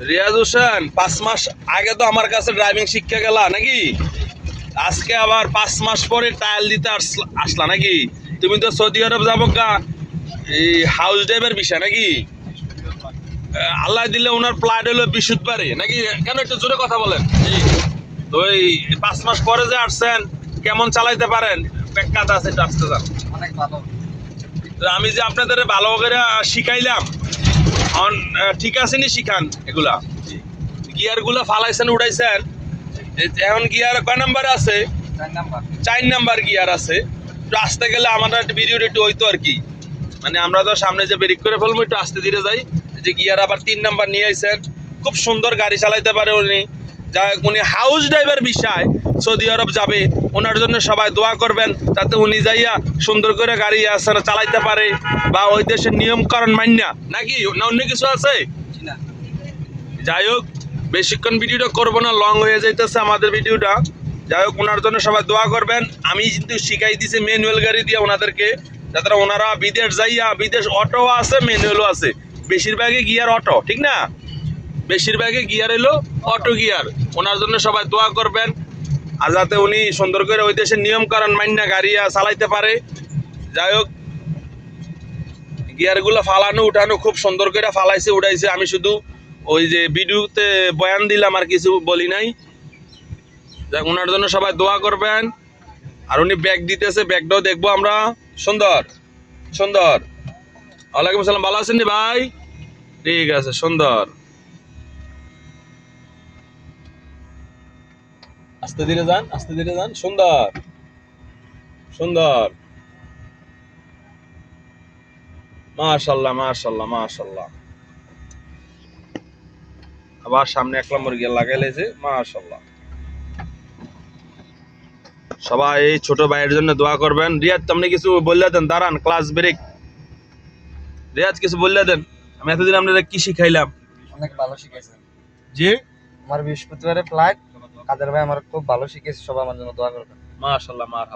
রিয়াজ হোসেন পাঁচ মাস আগে তো আমার কাছে ড্রাইভিং শিক্ষা গেলা নাকি? আজকে আবার পাঁচ মাস পরে টায়াল দিতে আসলা- নাকি? তুমি তো সৌদি আরব যাব গা। এই হাউস ড্রাইভের বিষয় নাকি? আল্লাহ দিলে ওনার প্লাট হলো বৃহস্পতিবারে নাকি? কেন একটু জোরে কথা বলেন? তো এই পাঁচ মাস পরে যে আসছেন কেমন চালাইতে পারেন? ব্যাখ্যাত আছে একটু আসতে যান। অনেক ভালো। তো আমি যে আপনাদের ভালো করে শিখাইলাম অন ঠিক আছে নি শিখান এগুলা? গিয়ারগুলা ফালাইছেন উড়াইছেন। এখন গিয়ার কয় নাম্বার আছে? চার নাম্বার। চার নাম্বার গিয়ার আছে। একটু আসতে গেলে আমাদের একটা একটু হইতো আর কি। মানে আমরা তো সামনে যে ব্রেক করে ফেলব একটু আস্তে ধীরে যাই। যে গিয়ার আবার তিন নাম্বার নিয়ে আইছেন। খুব সুন্দর গাড়ি চালাইতে পারে উনি। যা উনি হাউস ড্রাইভার বিষয়। সৌদি আরব যাবে ওনার জন্য সবাই দোয়া করবেন যাতে উনি যাইয়া সুন্দর করে গাড়ি আছে চালাইতে পারে বা ওই দেশের নিয়ম কারণ মান্যা নাকি? না অন্য কিছু আছে? যাই হোক বেশিক্ষণ ভিডিওটা করব না লং হয়ে যাইতেছে আমাদের ভিডিওটা। যাই হোক ওনার জন্য সবাই দোয়া করবেন। আমি কিন্তু শিখাই দিছি ম্যানুয়াল গাড়ি দিয়ে ওনাদেরকে যাতে ওনারা বিদেশ যাইয়া বিদেশ অটো আছে ম্যানুয়ালও আছে। বেশিরভাগই গিয়ার অটো ঠিক না? বেশিরভাগই গিয়ার এলো অটো গিয়ার ওনার জন্য সবাই দোয়া করবেন। আর যাতে উনি সুন্দর করে ওই দেশের নিয়ম কারণ মান্য গাড়ি চালাইতে পারে। যাই হোক, গিয়ারগুলো ফালানো, উঠানো খুব সুন্দর করে ফালাইছে উঠাইছে আমি শুধু ওই যে ভিডিওতে বয়ান দিলাম আর কিছু বলি নাই। ওনার জন্য সবাই দোয়া করবেন। আর উনি ব্যাগ দিতেছে ব্যাগটাও দেখব আমরা। সুন্দর সুন্দর। ওয়ালাইকুম আসসালাম। ভালো আছেন ভাই? ঠিক আছে, সুন্দর। আস্তে ধীরে যান আস্তে ধীরে যান। সুন্দর। সুন্দর। মাশাল্লাহ মাশাল্লাহ মাশাল্লাহ। আবার সামনে এক নম্বর গিয়ে লাগাইলেছে মাশাল্লাহ। সবাই এই ছোট ভাইয়ের জন্য দোয়া করবেন। রিয়াজ আপনি কিছু বললে দেন? দাঁড়ান ক্লাস ব্রেক। রিয়াজ কিছু বললে দেন? আমি এতদিন আপনাদের কি শিখাইলাম? অনেক ভালো শিখেছেন জি? আমার বৃহস্পতিবারে ফ্লাইট কাদের ভাই আমার খুব ভালো শিখেছে সবাই আমার জন্য দোয়া করবেন। মাশাল্লাহ মার